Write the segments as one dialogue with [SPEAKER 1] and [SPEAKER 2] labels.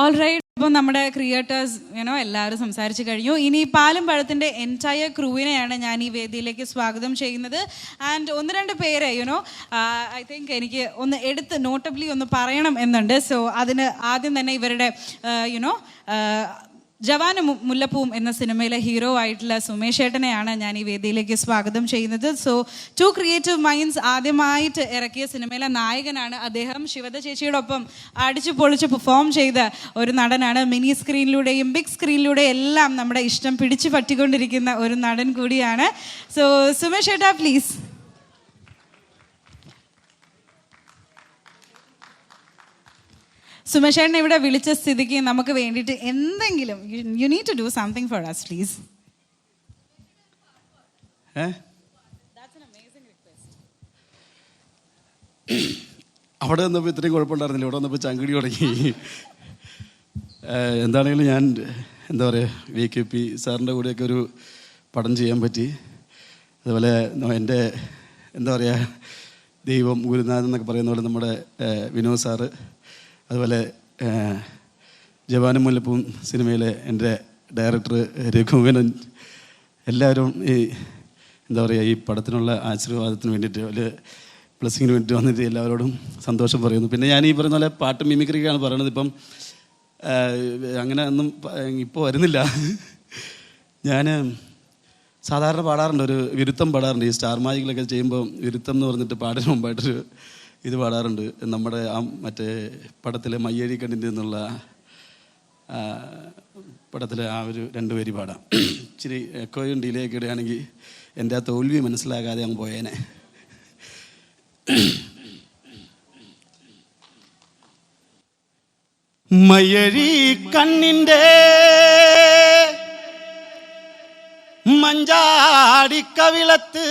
[SPEAKER 1] All right അപ്പം നമ്മുടെ creators you know എല്ലാവരും സംസാരിച്ചു കഴിഞ്ഞു. ഇനി പാലും പഴത്തിന്റെ എന്റയർ ക്രൂവിനെയാണ് ഞാൻ ഈ വേദിയിലേക്ക് സ്വാഗതം ചെയ്യുന്നത്. ആൻഡ് ഒന്ന് രണ്ട് പേര് യുനോ ഐ തിങ്ക് എനിക്ക് ഒന്ന് എടുത്ത് നോട്ടബ്ലി ഒന്ന് പറയണം എന്നുണ്ട്. സോ അതിന് ആദ്യം തന്നെ ഇവരുടെ യുനോ ജവാനും മുല്ലപ്പൂം എന്ന സിനിമയിലെ ഹീറോ ആയിട്ടുള്ള സുമേഷ് ഏട്ടനെയാണ് ഞാൻ ഈ വേദിയിലേക്ക് സ്വാഗതം ചെയ്യുന്നത്. സോ ടു ക്രിയേറ്റീവ് മൈൻഡ്സ് ആദ്യമായിട്ട് ഇറക്കിയ സിനിമയിലെ നായകനാണ് അദ്ദേഹം. ശിവദ ചേച്ചിയോടൊപ്പം അടിച്ചു പൊളിച്ച് പെർഫോം ചെയ്ത ഒരു നടനാണ്. മിനി സ്ക്രീനിലൂടെയും ബിഗ് സ്ക്രീനിലൂടെയും എല്ലാം നമ്മുടെ ഇഷ്ടം പിടിച്ചു പറ്റിക്കൊണ്ടിരിക്കുന്ന ഒരു നടൻ കൂടിയാണ്. സോ സുമേഷ് ഏട്ടാ പ്ലീസ് സുമേഷ് ഏട്ടനെ ഇവിടെ വിളിച്ച സ്ഥിതിക്ക് നമുക്ക് വേണ്ടിയിട്ട് എന്തെങ്കിലും you need to do something for us please
[SPEAKER 2] അവിടെ വന്നപ്പോൾ ഇത്രയും കുഴപ്പമുണ്ടായിരുന്നില്ല. ഇവിടെ വന്നപ്പോൾ ചങ്കിടി തുടങ്ങി. എന്താണെങ്കിലും ഞാൻ എന്താ പറയുക വി കെ പി സാറിന്റെ കൂടെയൊക്കെ ഒരു പടം ചെയ്യാൻ പറ്റി. അതുപോലെ എന്റെ എന്താ പറയുക ദൈവം ഗുരുനാഥൻ എന്നൊക്കെ പറയുന്ന പോലെ നമ്മുടെ വിനോദ് സാറ് അതുപോലെ ജവാന മുല്ലപ്പൂം സിനിമയിലെ എന്റെ ഡയറക്ടർ രഘുവനൻ എല്ലാവരും ഈ എന്താ പറയുക ഈ പടത്തിനുള്ള ആശീർവാദത്തിന് വേണ്ടിയിട്ട് ഒരു ബ്ലെസ്സിങ്ങിന് വേണ്ടി വന്നിട്ട് എല്ലാവരോടും സന്തോഷം പറയുന്നു. പിന്നെ ഞാൻ ഈ പറയുന്ന പോലെ പാട്ട് മിമിക്രിക്കാണ് പറയണത്. ഇപ്പം അങ്ങനെ ഒന്നും ഇപ്പോൾ വരുന്നില്ല. ഞാൻ സാധാരണ പാടാറുണ്ട്. ഒരു വിരുത്തം പാടാറുണ്ട്. ഈ സ്റ്റാർ മാജിക്കിലൊക്കെ ചെയ്യുമ്പോൾ വിരുത്തം എന്ന് പറഞ്ഞിട്ട് പാടിന് മുമ്പായിട്ടൊരു ഇത് പാടാറുണ്ട് നമ്മുടെ ആ മറ്റേ പടത്തിലെ മയ്യഴി കണ്ണിന്റെ എന്നുള്ള പടത്തിലെ ആ ഒരു രണ്ട് പേര് പാടാം. ഇച്ചിരി എക്കോയും ഡിലേക്ക് ഇടുകയാണെങ്കിൽ എന്റെ ആ തോൽവി മനസ്സിലാകാതെ അങ്ങ് പോയേനെ. മയ്യഴി കണ്ണിന്റെ മഞ്ചാടിക്കവിളത്ത്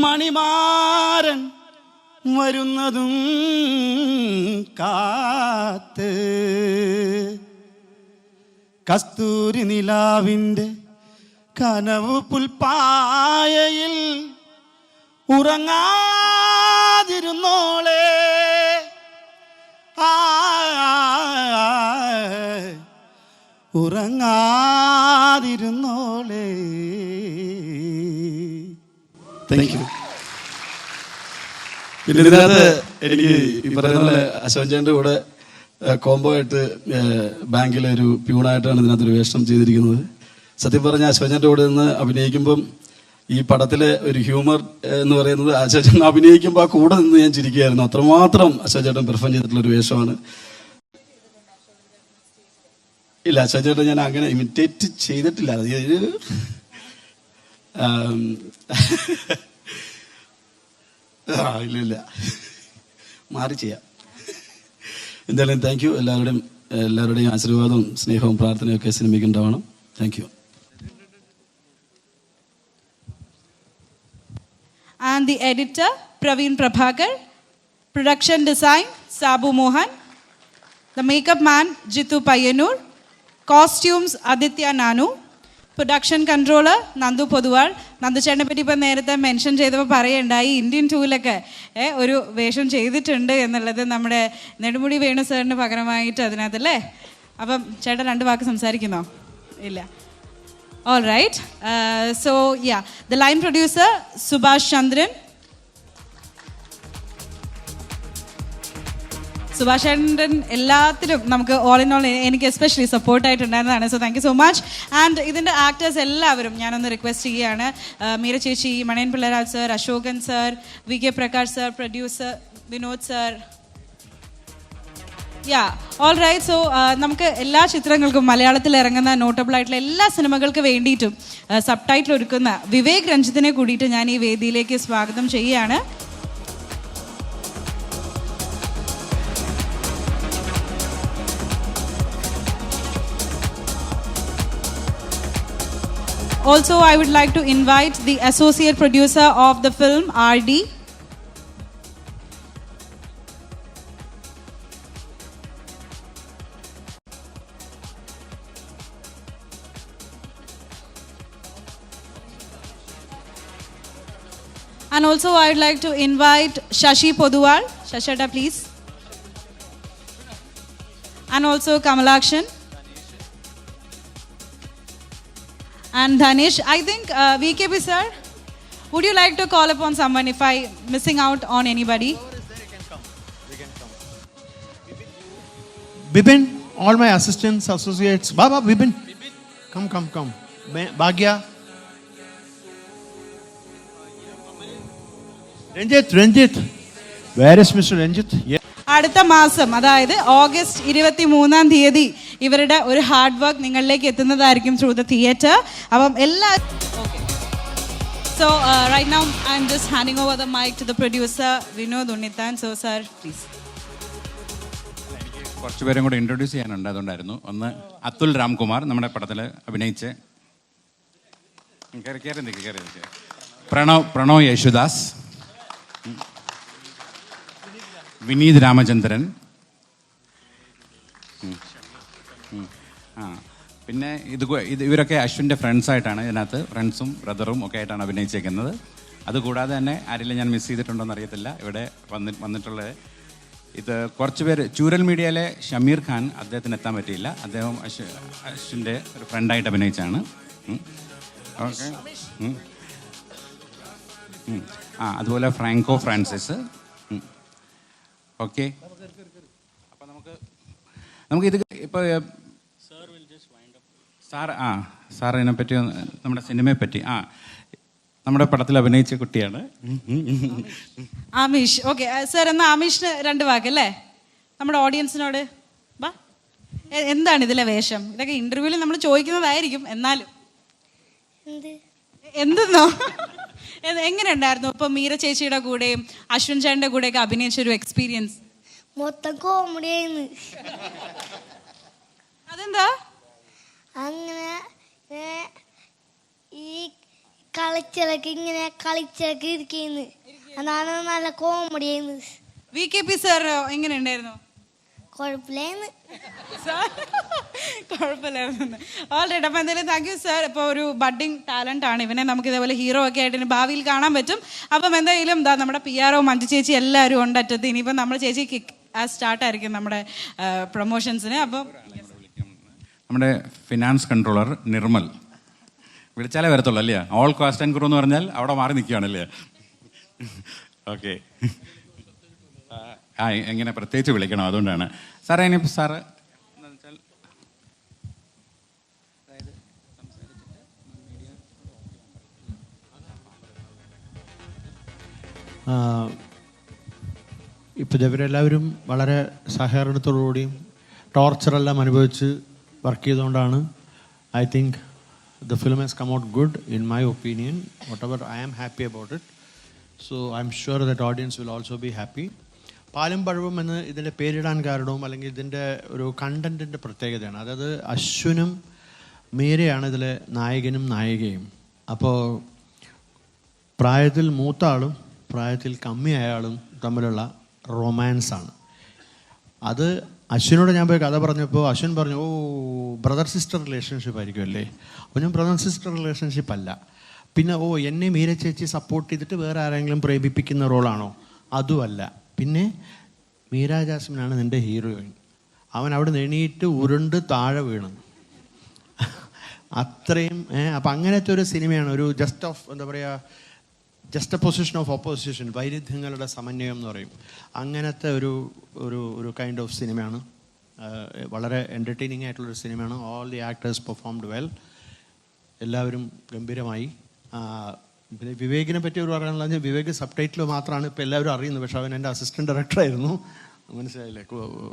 [SPEAKER 2] മണിമാരൻ വരുന്നതും കാത്ത്. കസ്തൂരി നിലാവിന്റെ കനവ് പുൽപ്പായയിൽ ഉറങ്ങാതിരുന്നോളെ. ആ ഉറങ്ങാതിരുന്നോളെ. താങ്ക് യു പിന്നെ ഇതിനകത്ത് എനിക്ക് ഈ പറയുന്ന പോലെ അശോചന്റെ കൂടെ കോംബോ ആയിട്ട് ബാങ്കിലെ ഒരു പ്യൂണായിട്ടാണ് ഇതിനകത്ത് ഒരു വേഷം ചെയ്തിരിക്കുന്നത്. സത്യം പറഞ്ഞ അശോചന്റെ കൂടെ നിന്ന് അഭിനയിക്കുമ്പം ഈ പടത്തിലെ ഒരു ഹ്യൂമർ എന്ന് പറയുന്നത് അശോചൻ അഭിനയിക്കുമ്പോൾ ആ കൂടെ നിന്ന് ഞാൻ ചിരിക്കുകയായിരുന്നു. അത്രമാത്രം അശോചേട്ടൻ പെർഫോം ചെയ്തിട്ടുള്ള ഒരു വേഷമാണ്. ഇല്ല അശോചേട്ടൻ ഞാൻ അങ്ങനെ ഇമിറ്റേറ്റ് ചെയ്തിട്ടില്ല. Um, ആ ഇല്ലില്ല മാറി ചെയ്യാം. എന്തായാലും താങ്ക് യു എല്ലാവരുടെയും എല്ലാവരുടെയും ആശീർവാദവും സ്നേഹവും പ്രാർത്ഥനയൊക്കെ സിനിമയ്ക്ക് ഉണ്ടാവണം. Thank you
[SPEAKER 1] and the editor Praveen Prabhakar production design Sabu Mohan the makeup man Jithu Payyannur costumes Adithya Nanu production controller Nandu Poduval. നന്ദുചേട്ടനെ പറ്റി ഇപ്പം നേരത്തെ മെൻഷൻ ചെയ്തപ്പോൾ പറയുണ്ടായി ഇന്ത്യൻ ടൂലൊക്കെ ഒരു വേഷം ചെയ്തിട്ടുണ്ട് എന്നുള്ളത് നമ്മുടെ നെടുമുടി വേണു സാറിന് പകരമായിട്ട് അതിനകത്തല്ലേ അപ്പം ചേട്ടൻ രണ്ട് വാക്ക് സംസാരിക്കുന്നോ? ഇല്ല. All right so ya the line producer Subhash Subhash Subhash Chandran എല്ലാത്തിലും നമുക്ക് ഓൾ ഇൻ ഓൾ എനിക്ക് especially സപ്പോർട്ടായിട്ടുണ്ടായിരുന്നതാണ് so thank you so much and ഇതിന്റെ ആക്ടേഴ്സ് എല്ലാവരും ഞാനൊന്ന് റിക്വസ്റ്റ് ചെയ്യുകയാണ്. Uh, മീര ചേച്ചി Maniyan Pillaraj sir Ashokan sir V K Prakash sir producer Vinod sir ya all right so നമുക്ക് എല്ലാ ചിത്രങ്ങൾക്കും മലയാളത്തിൽ ഇറങ്ങുന്ന നോട്ടബിൾ ആയിട്ടുള്ള എല്ലാ സിനിമകൾക്ക് വേണ്ടിയിട്ടും സബ് ടൈറ്റിൽ ഒരുക്കുന്ന വിവേക് രഞ്ജിത്തിനെ കൂടിയിട്ട് ഞാൻ ഈ വേദിയിലേക്ക് സ്വാഗതം ചെയ്യുകയാണ്. Also, I would like to invite the associate producer of the film, RD. And also, I would like to invite Shashi Poduwal. Shashada, please. and also Kamalakshan. And Dhanish, I think uh, VKP sir, would you like to call upon someone if I missing out on anybody?
[SPEAKER 3] Bibin, all my assistants, associates. Baba, Bibin. Come, come, come. Ba- Bhagya. Ranjit, Ranjit. Where is Mr. Ranjit? Yeah.
[SPEAKER 1] അടുത്ത മാസം അതായത് August ഇരുപത്തി മൂന്നാം തീയതി ഇവരുടെ ഒരു hard work നിങ്ങളിലേക്ക് എത്തുന്നതായിരിക്കും through the theatre അപ്പം എല്ലാ so right now I'm just handing over the mic to the producer Vinod Unnithan so sir please
[SPEAKER 4] കുറച്ച് പേരും കൂടെ ഇൻട്രൊഡ്യൂസ് ചെയ്യാനുണ്ട്. അതുകൊണ്ടായിരുന്നു. ഒന്ന് അതുൽ രാംകുമാർ നമ്മുടെ പടത്തിൽ അഭിനയിച്ച് പ്രണവ് പ്രണവ് യേശുദാസ്. വിനീത് രാമചന്ദ്രൻ. ആ. പിന്നെ ഇത് ഇത് ഇവരൊക്കെ അശ്വിന്റെ ഫ്രണ്ട്സായിട്ടാണ് ഇതിനകത്ത്. ഫ്രണ്ട്സും ബ്രദറും ഒക്കെ ആയിട്ടാണ് അഭിനയിച്ചേക്കുന്നത്. അതുകൂടാതെ തന്നെ ആരെങ്കിലും ഞാൻ മിസ് ചെയ്തിട്ടുണ്ടോ എന്ന് അറിയത്തില്ല. ഇവിടെ വന്നി വന്നിട്ടുള്ളത് ഇത് കുറച്ച് പേര്. ചൂരൽ മീഡിയയിലെ ഷമീർ ഖാൻ അദ്ദേഹത്തിന് എത്താൻ പറ്റിയില്ല. അദ്ദേഹം അശ്വ അശ്വിന്റെ ഒരു ഫ്രണ്ടായിട്ട് അഭിനയിച്ചാണ്. ഓക്കെ. ആ അതുപോലെ ഫ്രാങ്കോ ഫ്രാൻസിസ്. ഓക്കെ. അപ്പം നമുക്ക് നമുക്ക് ഇത് ഇപ്പോൾ സാർ ആ സാർ ഇതിനെപ്പറ്റി പറ്റി നമ്മുടെ സിനിമയെ പറ്റി ആ നമ്മുടെ പടത്തിൽ അഭിനയിച്ച കുട്ടിയാണ്.
[SPEAKER 1] ആമിഷ് ഓക്കെ സാർ എന്നാ ആമിഷിന് രണ്ട് വാക്കല്ലേ നമ്മുടെ ഓഡിയൻസിനോട് വാ. എന്താണ് ഇതിലെ വേഷം? ഇതൊക്കെ ഇന്റർവ്യൂവിൽ നമ്മൾ ചോദിക്കുന്നതായിരിക്കും എന്നാലും.
[SPEAKER 5] എന്ത്?
[SPEAKER 1] എന്തെന്നോ? എ- എങ്ങനെയുണ്ടായിരുന്നു ഇപ്പൊ മീര ചേച്ചിയുടെ കൂടെയും അശ്വിൻ ചേട്ടന്റെ കൂടെയൊക്കെ അഭിനയിച്ച ഒരു എക്സ്പീരിയൻസ്
[SPEAKER 5] മൊത്തം കോമഡി ആയിരുന്നു
[SPEAKER 1] അതെന്താ?
[SPEAKER 5] അങ്ങനെ ഏ, ഈ കളിച്ചിലൊക്കെ ഇങ്ങനെ കളിച്ചിലൊക്കെ ഇരിക്കുന്നു. അതാണ് നല്ല കോമഡി ആയിരുന്നു
[SPEAKER 1] വി കെ പി സാർ എങ്ങനെയുണ്ടായിരുന്നു?
[SPEAKER 5] കുഴപ്പമില്ലായിരുന്നു.
[SPEAKER 1] കുഴപ്പമില്ലായിരുന്നു. ഓൾറെഡി അപ്പോൾ എന്തായാലും താങ്ക് യു സാർ ഇപ്പോൾ ഒരു ബഡ്ഡിങ് ടാലന്റ് ആണ്. ഇവനെ നമുക്ക് ഇതേപോലെ ഹീറോ ഒക്കെ ആയിട്ട് ഇനി ഭാവിയിൽ കാണാൻ പറ്റും. അപ്പം എന്തായാലും എന്താ നമ്മുടെ പി ആർ ഒ മഞ്ജു ചേച്ചി എല്ലാവരും ഉണ്ട് അറ്റത്ത്. ഇനിയിപ്പം നമ്മൾ ചേച്ചി കിക്ക് ആ സ്റ്റാർട്ടായിരിക്കും നമ്മുടെ പ്രൊമോഷൻസിന് അപ്പം
[SPEAKER 4] നമ്മുടെ ഫിനാൻസ് കൺട്രോളർ നിർമ്മൽ. വിളിച്ചാലേ വരത്തുള്ളൂ അല്ലേ? ഓൾ കാസ്റ്റ് ആൻഡ് ക്രൂ എന്ന് പറഞ്ഞാൽ അവിടെ മാറി നിൽക്കുകയാണല്ലേ ഓക്കെ ആ എങ്ങനെ പ്രത്യേകിച്ച് വിളിക്കണം അതുകൊണ്ടാണ്. സാറേ ഇനി സാറ്
[SPEAKER 3] ഇപ്പോൾ ഇവരെല്ലാവരും വളരെ സഹകരണത്തോടുകൂടിയും ടോർച്ചറെല്ലാം അനുഭവിച്ച് വർക്ക് ചെയ്തുകൊണ്ടാണ് I think the film has come out good in my opinion whatever I am happy about it so I'm sure that audience will also be happy പാലും പഴവും എന്ന് ഇതിന്റെ പേരിടാൻ കാരണവും അല്ലെങ്കിൽ ഇതിന്റെ ഒരു കണ്ടന്റിന്റെ പ്രത്യേകതയാണ്. അതായത് അശ്വിനും മീരയാണ് ഇതിലെ നായകനും നായികയും. അപ്പോൾ പ്രായത്തിൽ മൂത്ത ആളും പ്രായത്തിൽ കമ്മിയായ ആളും തമ്മിലുള്ള റൊമാൻസാണ്. അത് അശ്വിനോട് ഞാൻ പോയി കഥ പറഞ്ഞപ്പോൾ അശ്വിൻ പറഞ്ഞു ഓ ബ്രദർ സിസ്റ്റർ റിലേഷൻഷിപ്പ് ആയിരിക്കും അല്ലേ? അപ്പോൾ ഞാൻ ബ്രദർ സിസ്റ്റർ റിലേഷൻഷിപ്പ് അല്ല. പിന്നെ ഓ എന്നെ മീര ചേച്ചി സപ്പോർട്ട് ചെയ്തിട്ട് വേറെ ആരെങ്കിലും പ്രേമിപ്പിക്കുന്ന റോളാണോ അതുമല്ല. പിന്നെ മീരാജാസ്മിനാണ് നിന്റെ ഹീറോയിൻ. അവൻ അവിടെ നിന്ന് എണീറ്റ് ഉരുണ്ട് താഴെ വീണു. അത്രയും അപ്പം അങ്ങനത്തെ ഒരു സിനിമയാണ് ഒരു ജസ്റ്റ് ഓഫ് എന്താ പറയുക ജസ്റ്റ് പൊസിഷൻ ഓഫ് ഓപ്പോസിഷൻ വൈരുദ്ധ്യങ്ങളുടെ സമന്വയം എന്ന് പറയും. അങ്ങനത്തെ ഒരു ഒരു ഒരു കൈൻഡ് ഓഫ് സിനിമയാണ്. വളരെ എന്റർടൈനിങ് ആയിട്ടുള്ളൊരു സിനിമയാണ്. All the actors performed well എല്ലാവരും ഗംഭീരമായി. പിന്നെ വിവേകിനെ പറ്റി ഒരു പറയാനുള്ള വിവേക് സബ് ടൈറ്റിൽ മാത്രമാണ് ഇപ്പോൾ എല്ലാവരും അറിയുന്നത്. പക്ഷേ അവൻ എന്റെ അസിസ്റ്റന്റ് ഡയറക്ടറായിരുന്നു മനസ്സിലായില്ലേ?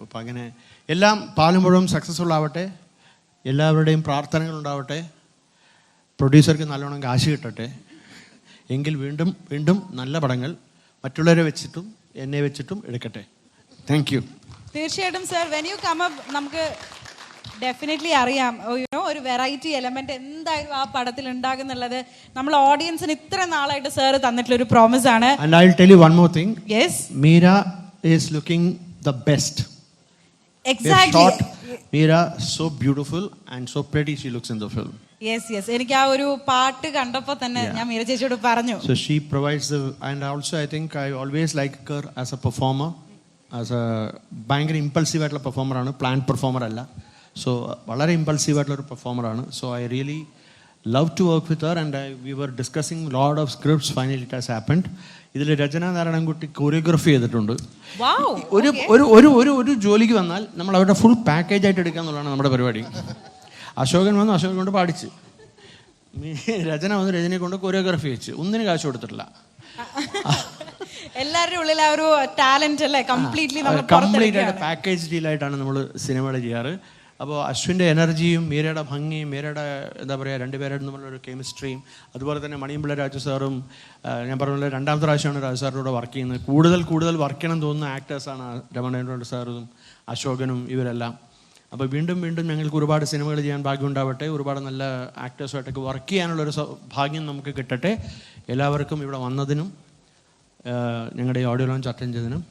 [SPEAKER 3] അപ്പം അങ്ങനെ എല്ലാം പാലും മുഴുവൻ സക്സസ്ഫുൾ ആവട്ടെ എല്ലാവരുടെയും പ്രാർത്ഥനകൾ ഉണ്ടാവട്ടെ പ്രൊഡ്യൂസർക്ക് നല്ലോണം കാശ് കിട്ടട്ടെ എങ്കിൽ വീണ്ടും വീണ്ടും നല്ല പടങ്ങൾ മറ്റുള്ളവരെ വെച്ചിട്ടും എന്നെ വെച്ചിട്ടും എടുക്കട്ടെ. താങ്ക് യു
[SPEAKER 1] തീർച്ചയായിട്ടും sir when you come up നമുക്ക് ഡെഫിനറ്റ്ലി അറിയാം യുനോ ഒരു വെറൈറ്റി എലമെന്റ് എന്തായാലും ആ പടത്തിൽ ഉണ്ടാകുന്നുള്ളത് നമ്മൾ ഓഡിയൻസിന് ഇത്ര നാളായിട്ട് സാർ തന്നിട്ടുള്ള ഒരു പ്രോമിസ് ആണ്
[SPEAKER 3] And I'll tell you one more thing.
[SPEAKER 1] Yes
[SPEAKER 3] Meera is looking the best.
[SPEAKER 1] Exactly
[SPEAKER 3] shot Meera so beautiful and so pretty she looks in the film.
[SPEAKER 1] Yes yes എനിക്ക് ആ ഒരു പാട്ട് കണ്ടപ്പോ തന്നെ ഞാൻ മീര ചേച്ചിയോട് പറഞ്ഞു
[SPEAKER 3] So she provides the, and also I think I always like her as a performer. As a ഭയങ്കര ഇമ്പൾസീവ് ആയിട്ടുള്ള പെർഫോമറാണ് planned പെർഫോമർ അല്ല സോ വളരെ ഇമ്പൾസീവായിട്ടുള്ളൊരു പെർഫോമറാണ് so I really love to work with her and I we were discussing load of scripts finally it has happened ഇതിൽ രചന Narayanankutty choreography ചെയ്തിട്ടുണ്ട്. ഒരു ഒരു ഒരു ഒരു ഒരു ജോലിക്ക് വന്നാൽ നമ്മൾ അവരുടെ ഫുൾ പാക്കേജ് ആയിട്ട് എടുക്കുക എന്നുള്ളതാണ് നമ്മുടെ പരിപാടി. അശോകൻ വന്നു അശോകൻ കൊണ്ട് പാടിച്ച്. രചന വന്ന് രചനയെ കൊണ്ട് കൊറിയോഗ്രഫി വെച്ച്. ഒന്നിന് കാശ് കൊടുത്തിട്ടില്ല.
[SPEAKER 1] എല്ലാവരുടെ ഉള്ളിൽ ആ ഒരു ടാലന്റ് അല്ലേ? കംപ്ലീറ്റ്ലി നമ്മൾ
[SPEAKER 3] കംപ്ലീറ്റ് ആയിട്ട് പാക്കേജ് ഡീലായിട്ടാണ് നമ്മൾ സിനിമകൾ ചെയ്യാറ്. അപ്പോൾ അശ്വിന്റെ എനർജിയും മീരയുടെ ഭംഗിയും മീരയുടെ എന്താ പറയുക രണ്ടുപേരുടെ ഒരു കെമിസ്ട്രിയും അതുപോലെ തന്നെ മണിയമ്പിള്ള രാജു സാറും ഞാൻ പറഞ്ഞ രണ്ടാമത്തെ പ്രാവശ്യമാണ് രാജു സാറിന്റെ കൂടെ വർക്ക് ചെയ്യുന്നത്. കൂടുതൽ കൂടുതൽ വർക്ക് ചെയ്യണം തോന്നുന്ന ആക്ടേഴ്സാണ് രമണേന്ദ്ര സാറും അശോകനും ഇവരെല്ലാം. അപ്പോൾ വീണ്ടും വീണ്ടും ഞങ്ങൾക്ക് ഒരുപാട് സിനിമകൾ ചെയ്യാൻ ഭാഗ്യം ഉണ്ടാവട്ടെ ഒരുപാട് നല്ല ആക്ടേഴ്സുമായിട്ടൊക്കെ വർക്ക് ചെയ്യാനുള്ളൊരു ഭാഗ്യം നമുക്ക് കിട്ടട്ടെ. എല്ലാവർക്കും ഇവിടെ വന്നതിനും ഞങ്ങളുടെ ഈ ഓഡിയോ ലോഞ്ച് അറ്റൻഡ് ചെയ്തതിനും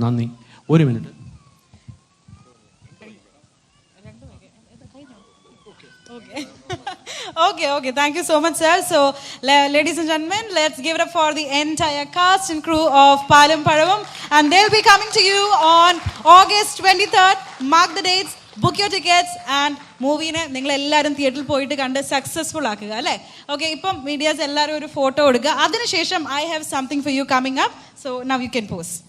[SPEAKER 3] നന്ദി. ഒരു minute.
[SPEAKER 1] Okay, okay. Thank you so much, sir. So, ladies and gentlemen, let's give it up for the entire cast and crew of Palam Paravam. And they'll be coming to you on August 23rd. Mark the dates, book your tickets, and മൂവീനെ നിങ്ങൾ എല്ലാവരും തിയേറ്ററിൽ പോയിട്ട് കണ്ട് successful ആക്കുക അല്ലേ okay ഇപ്പം medias എല്ലാവരും ഒരു ഫോട്ടോ എടുക്കുക അതിനുശേഷം I have something for you coming up so now you can post